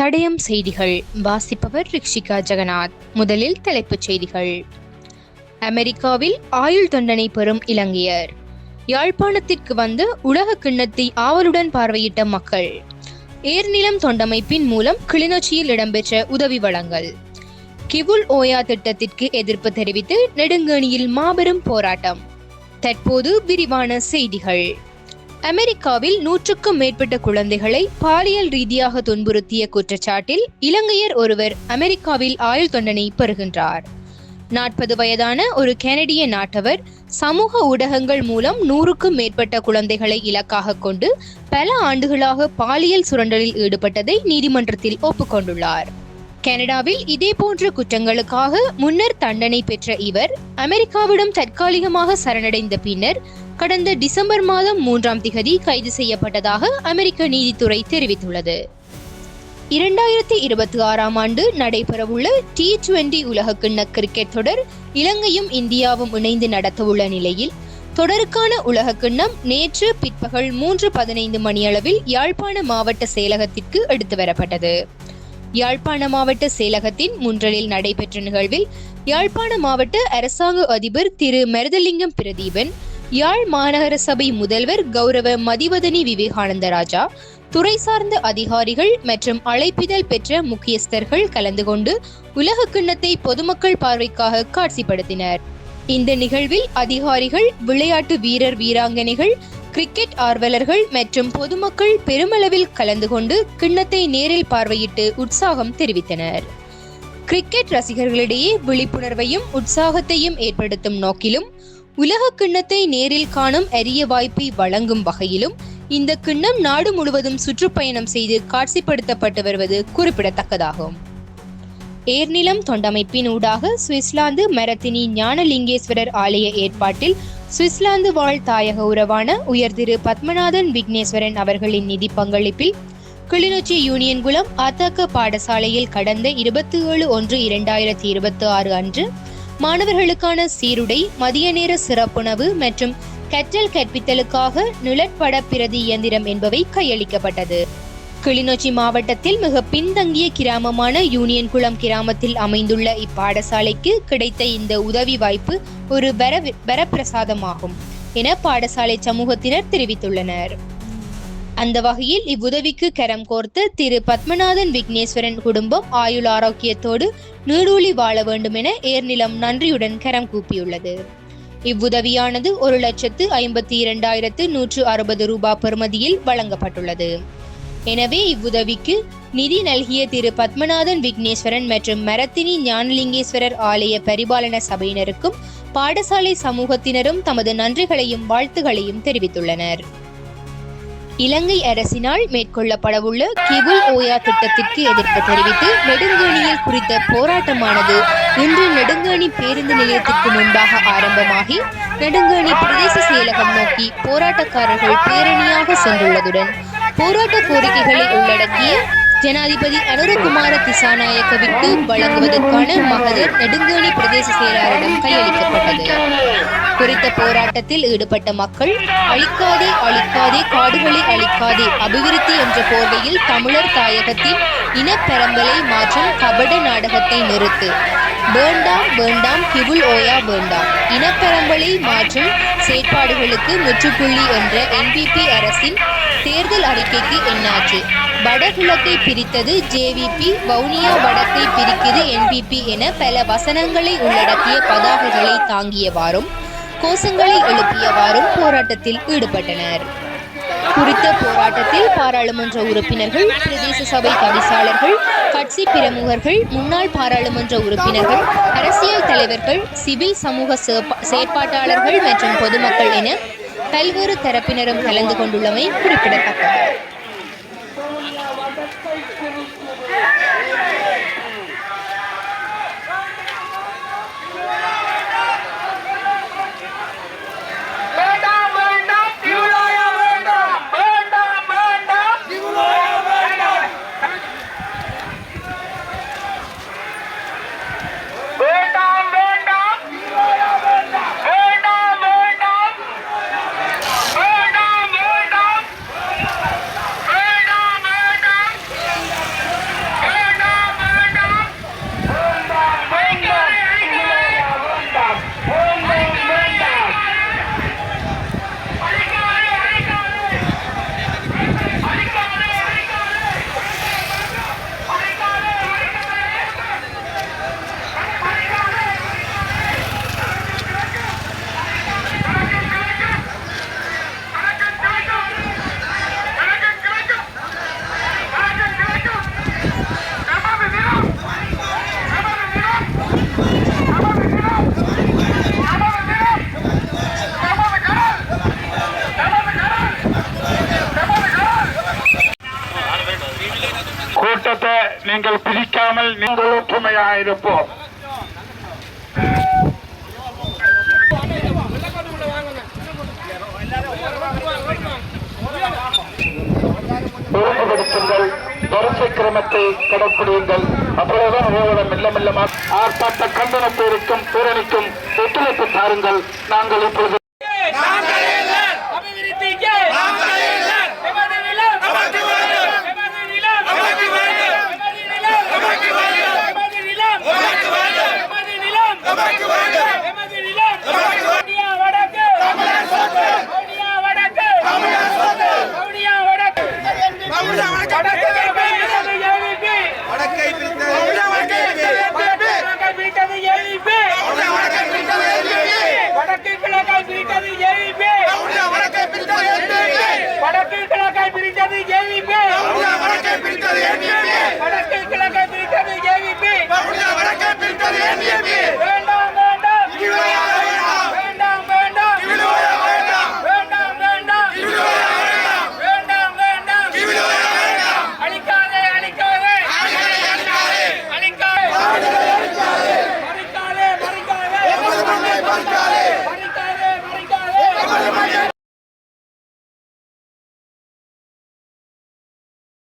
தடயம் செய்திகள். வாசிப்பவர் ரிக்ஷிகா ஜெகநாத். முதலில் தலைப்புச் செய்திகள். அமெரிக்காவில் ஆயுள் தண்டனை பெறும் இலங்கையர். யாழ்ப்பாணத்திற்கு வந்து உலக கிண்ணத்தை ஆவலுடன் பார்வையிட்ட மக்கள். ஏர்நிலம் தொண்டமைப்பின் மூலம் கிளிநொச்சியில் இடம்பெற்ற உதவி வழங்கல். கிவுல் ஓயா திட்டத்திற்கு எதிர்ப்பு தெரிவித்து நெடுங்கணியில் மாபெரும் போராட்டம். தற்போது விரிவான செய்திகள். அமெரிக்காவில் நூற்றுக்கும் மேற்பட்ட குழந்தைகளை பாலியல் ரீதியாக துன்புறுத்திய குற்றச்சாட்டில் இலங்கையர் ஒருவர் அமெரிக்காவில் ஆயுள் தண்டனை பெறுகின்றார். நாற்பது வயதான ஒரு கெனடிய நாட்டவர் சமூக ஊடகங்கள் மூலம் நூறுக்கும் மேற்பட்ட குழந்தைகளை இலக்காக கொண்டு பல ஆண்டுகளாக பாலியல் சுரண்டலில் ஈடுபட்டதை நீதிமன்றத்தில் ஒப்புக்கொண்டுள்ளார். கனடாவில் இதேபோன்ற குற்றங்களுக்காக முன்னர் தண்டனை பெற்ற இவர் அமெரிக்காவிடம் தற்காலிகமாக சரணடைந்த பின்னர் கடந்த டிசம்பர் மாதம் மூன்றாம் திகதி கைது செய்யப்பட்டதாக அமெரிக்க நீதித்துறை தெரிவித்துள்ளது. இரண்டாயிரத்தி இருபத்தி ஆறாம் ஆண்டு நடைபெறவுள்ள டி டுவெண்டி உலகக்கிண்ண கிரிக்கெட் தொடர் இலங்கையும் இந்தியாவும் இணைந்து நடத்தவுள்ள நிலையில் தொடருக்கான உலகக்கிண்ணம் நேற்று பிற்பகல் மூன்று பதினைந்து மணியளவில் யாழ்ப்பாண மாவட்ட செயலகத்திற்கு எடுத்து வரப்பட்டது. யாழ்ப்பாண மாவட்ட செயலகத்தின் முன்றலில் நடைபெற்ற நிகழ்வில் யாழ்ப்பாண மாவட்ட அரசாங்க அதிபர் திரு மருதலிங்கம் பிரதீபன் யாழ் மாநகர சபை முதல்வர் கௌரவ மதிவதனி விவேகானந்த ராஜா துறை சார்ந்த அதிகாரிகள் மற்றும் அழைப்பிதழ் பெற்ற முக்கியஸ்தர்கள் கலந்து கொண்டு உலக கிண்ணத்தை பொதுமக்கள் பார்வைக்காக காட்சிப்படுத்தினர். இந்த நிகழ்வில் அதிகாரிகள் விளையாட்டு வீரர் வீராங்கனைகள் கிரிக்கெட் ஆர்வலர்கள் மற்றும் பொதுமக்கள் பெருமளவில் கலந்து கொண்டு கிண்ணத்தை நேரில் பார்வையிட்டு உற்சாகம் தெரிவித்தனர். கிரிக்கெட் ரசிகர்களிடையே விழிப்புணர்வையும் உற்சாகத்தையும் ஏற்படுத்தும் நோக்கிலும் உலக கிண்ணத்தை நேரில் காணும் அரிய வாய்ப்பை வழங்கும் வகையிலும் இந்த கிண்ணம் நாடு முழுவதும் சுற்றுப்பயணம் செய்து காட்சிப்படுத்தப்பட்டு வருவது குறிப்பிடத்தக்கதாகும். ஏர்நிலம் தொண்டமைப்பின் ஊடாக சுவிஸ்லாந்து மரத்தினி ஞானலிங்கேஸ்வரர் ஆலய ஏற்பாட்டில் சுவிஸ்லாந்து வாழ் தாயக உறவான உயர் திரு பத்மநாதன் விக்னேஸ்வரன் அவர்களின் நிதி பங்களிப்பில் கிளிநொச்சி யூனியன் குளம் ஆத்தக்க பாடசாலையில் கடந்த இருபத்தி ஏழு ஒன்று இரண்டாயிரத்தி இருபத்தி ஆறு அன்று மாணவர்களுக்கான சீருடை மதிய நேர சிறப்புணவு மற்றும் கற்றல் கற்பித்தலுக்காக நிழற்பட பிரதி இயந்திரம் என்பவை கையளிக்கப்பட்டது. கிளிநொச்சி மாவட்டத்தில் மிக பின்தங்கிய கிராமமான யூனியன் குளம் கிராமத்தில் அமைந்துள்ள இப்பாடசாலைக்கு கிடைத்த இந்த உதவி வாய்ப்பு ஒரு வர வரப்பிரசாதமாகும் என பாடசாலை சமூகத்தினர் தெரிவித்துள்ளனர். அந்த வகையில் இவ்வுதவிக்கு கரம் கோர்த்த திரு பத்மநாதன் விக்னேஸ்வரன் குடும்பம் ஆயுள் ஆரோக்கியத்தோடு நீடூழி வாழ வேண்டும் என ஏர்நிலம் நன்றியுடன் கரம் கூப்பியுள்ளது. இவ்வுதவியானது ஒரு லட்சத்து ஐம்பத்தி இரண்டாயிரத்து நூற்று அறுபது ரூபாய் பெறுமதியில் வழங்கப்பட்டுள்ளது. எனவே இவ்வுதவிக்கு நிதி நல்கிய திரு பத்மநாதன் விக்னேஸ்வரன் மற்றும் மரத்தினி ஞானலிங்கேஸ்வரர் ஆலய பரிபாலன சபையினருக்கும் பாடசாலை சமூகத்தினரும் தமது நன்றிகளையும் வாழ்த்துகளையும் தெரிவித்துள்ளனர். இலங்கை அரசினால் மேற்கொள்ளப்படவுள்ள கிபுல் ஓயா திட்டத்திற்கு எதிர்ப்பு தெரிவித்து நெடுங்கேணியில் குறித்த போராட்டமானது இன்று நெடுங்கேணி பேருந்து நிலையத்திற்கு முன்பாக ஆரம்பமாகி நெடுங்கேணி பிரதேச செயலகம் நோக்கி போராட்டக்காரர்கள் பேரணியாக சென்றுள்ளதுடன் போராட்ட கோரிக்கைகளை உள்ளடக்கிய ஜனாதிபதி அனுரகுமார திசாநாயக்கவிற்கு வழங்குவதற்கான மகஜர் நெடுங்கேணி பிரதேச செயலாளரிடம் கையளிக்கப்பட்டது. குறித்த போராட்டத்தில் ஈடுபட்ட மக்கள் அழிக்காதே அழிக்காதே காடுகளை அழிக்காதே அபிவிருத்தி என்ற போர்வையில் தமிழர் தாயகத்தின் இனப்பெரம்பலை மாற்றும் கபட நாடகத்தை நிறுத்து. வேண்டாம் வேண்டாம் கிவுல் ஓயா வேண்டாம். இனப்பெரம்பலை மாற்றும் செயற்பாடுகளுக்கு முற்றுப்புள்ளி என்ற என்பிபி அரசின் தேர்தல் அறிக்கைக்கு என்னாச்சு? வடகிழக்கை பிரித்தது ஜேவிபி வவுனியா வடக்கை பிரிக்குது என்பிபி என பல வசனங்களை உள்ளடக்கிய பதாகைகளை தாங்கியவாறும் கோஷங்களை எழுப்பியவாறும் போராட்டத்தில் ஈடுபட்டனர். குறித்த போராட்டத்தில் பாராளுமன்ற உறுப்பினர்கள் பிரதேச சபை தவிசாளர்கள் கட்சி பிரமுகர்கள் முன்னாள் பாராளுமன்ற உறுப்பினர்கள் அரசியல் தலைவர்கள் சிவில் சமூக செயற்பாட்டாளர்கள் மற்றும் பொதுமக்கள் என பல்வேறு தரப்பினரும் கலந்து கொண்டுள்ளமை குறிப்பிடத்தக்கது. நீங்கள் பிரிக்காமல் நீங்கள் ஒற்றுமையாக இருப்போம் ஒழுங்குபடுத்துங்கள் வரிசை கிரமத்தை கடைப்பிடியுங்கள். அப்பொழுதுதான் உங்களோட மெல்ல மெல்லமாக ஆர்ப்பாட்ட கண்டனத்திற்கும் பேரணிக்கும் ஒத்துழைப்பு தாருங்கள். நாங்கள் இப்பொழுது